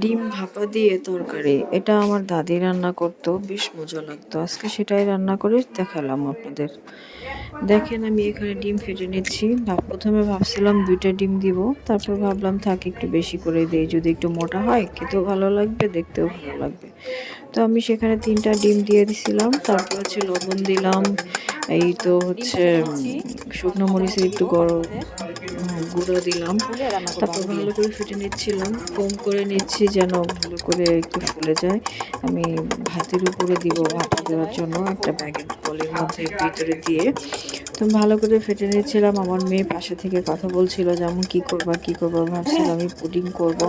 ডিম ভাপা দিয়ে তরকারি এটা আমার দাদি রান্না করতো বেশ মজা লাগতো। আজকে সেটাই রান্না করে দেখালাম আপনাদের। দেখেন আমি এখানে ডিম ফেটে নিচ্ছি। প্রথমে ভাবছিলাম দুইটা ডিম দিব তারপর ভাবলাম থাক একটু বেশি করে দিই। যদি একটু মোটা হয় খেতেও ভালো লাগবে দেখতেও ভালো লাগবে। তো আমি সেখানে তিনটা ডিম দিয়ে দিছিলাম তারপর হচ্ছে লবণ দিলাম। এই তো হচ্ছে শুকনো মরিচের একটু গরম। গুঁড়ো দিলাম। তারপর ভালো করে ফুটে নিচ্ছিলাম। কম করে নিচ্ছি যেন ভালো করে একটু ফুলে যায়। আমি ভাতের উপরে দিব ভাত দেওয়ার জন্য একটা ব্যাগের কলের মধ্যে ভিতরে দিয়ে। তো ভালো করে ফেটে নিচ্ছিলাম আমার মেয়ে পাশে থেকে কথা বলছিল যে আমি কী করবা কী করবা? ভাবছিলাম, আমি পুডিং করব।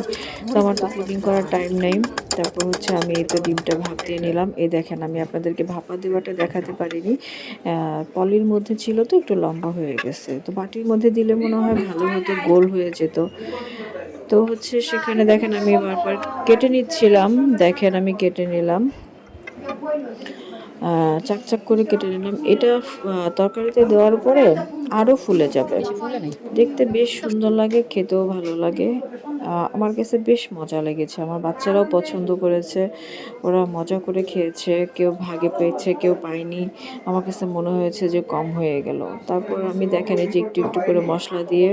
তো আমার তো পুডিং করার টাইম নেই। তারপর হচ্ছে আমি এই তো ডিমটা ভাপ দিয়ে নিলাম। এই দেখেন, আমি আপনাদেরকে ভাপা দেওয়াটা দেখাতে পারিনি। পলির মধ্যে ছিল তো, একটু লম্বা হয়ে গেছে। তো বাটির মধ্যে দিলে মনে হয় ভালো হতো গোল হয়ে যেত। তো হচ্ছে সেখানে দেখেন, আমি বারবার কেটে নিচ্ছিলাম। দেখেন, আমি কেটে নিলাম। চাকচাক করে কেটে নিলাম। এটা তরকারিতে দেওয়ার পরে আরও ফুলে যাবে। দেখতে বেশ সুন্দর লাগে, খেতেও ভালো লাগে। আমার কাছে বেশ মজা লেগেছে। আমার বাচ্চারাও পছন্দ করেছে। ওরা মজা করে খেয়েছে। কেউ ভাগে পেয়েছে, কেউ পায়নি। আমার কাছে মনে হয়েছে যে কম হয়ে গেল। তারপর আমি দেখেন যে একটু একটু করে মশলা দিয়ে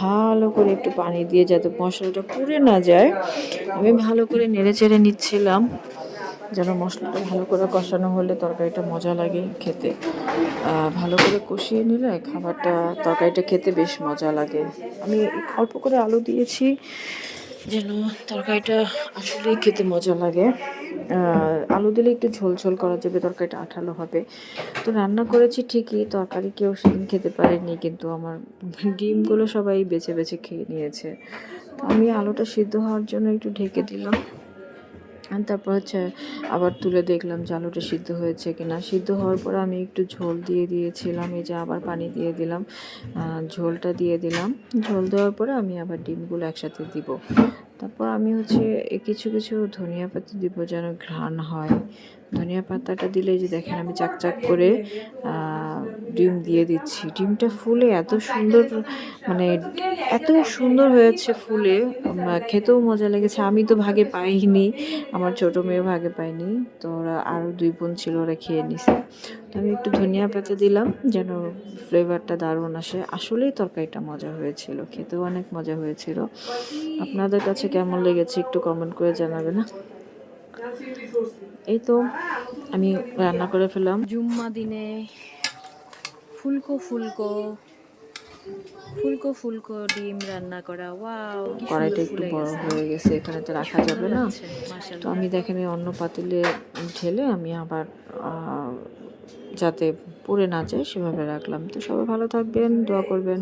ভালো করে একটু পানি দিয়ে যাতে মশলাটা পুড়ে না যায়, আমি ভালো করে নেড়ে চেড়ে নিচ্ছিলাম। যেন মশলাটা ভালো করে কষানো হলে তরকারিটা মজা লাগে খেতে। ভালো করে কষিয়ে নিলে খাবারটা, তরকারিটা খেতে বেশ মজা লাগে। আমি অল্প করে আলু দিয়েছি যেন তরকারিটা আসলেই খেতে মজা লাগে। আলু দিলে একটু ঝোল ঝোল করা যাবে, তরকারিটা আঠালো হবে। তো রান্না করেছি ঠিকই, তরকারি কেউ সেদিন খেতে পারেনি, কিন্তু আমার ডিমগুলো সবাই বেছে বেছে খেয়ে নিয়েছে। তো আমি আলুটা সিদ্ধ হওয়ার জন্য একটু ঢেকে দিলাম। তারপর হচ্ছে আবার তুলে দেখলাম যে আলুটা সিদ্ধ হয়েছে কি না সিদ্ধ হওয়ার পর আমি একটু ঝোল দিয়ে দিয়েছিলাম, এই যে আবার পানি দিয়ে দিলাম। ঝোলটা দিয়ে দিলাম। ঝোল দেওয়ার পরে আমি আবার ডিমগুলো একসাথে দিব। তারপর আমি হচ্ছে কিছু কিছু ধনিয়া পাতা দিব যেন ঘ্রাণ হয়। ধনিয়া পাতাটা দিলে যে দেখেন আমি চাকচাক করে ডিম দিয়ে দিচ্ছি। ডিমটা ফুলে এত সুন্দর মানে এত সুন্দর হয়েছে ফুলে। খেতেও মজা লেগেছে। আমি তো ভাগে পাইনি, আমার ছোট মেয়ে ভাগে পায়নি তো ওরা আরও দুই বোন ছিল, ওরা খেয়ে নিছে। তো আমি একটু ধনিয়া পাতা দিলাম যেন ফ্লেভারটা দারুণ আসে। আসলেই তরকারিটা মজা হয়েছিল, খেতেও অনেক মজা হয়েছিল। আপনাদের কাছে কেমন লেগেছে একটু কমেন্ট করে জানাবেন এই তো আমি রান্না করে ফেললাম। জুম্মা দিনে ফুলকো ফুলকো ফুলকো ফুলকো ডিম রান্না করা। ওয়াও কড়াইটা একটু বড় হয়ে গেছে এখানে তো রাখা যাবে না। তো আমি দেখেন এই অন্য পাতিলে ঢেলে আমি আবার যাতে পুড়ে না যায় সেভাবে রাখলাম। তো সবাই ভালো থাকবেন দোয়া করবেন।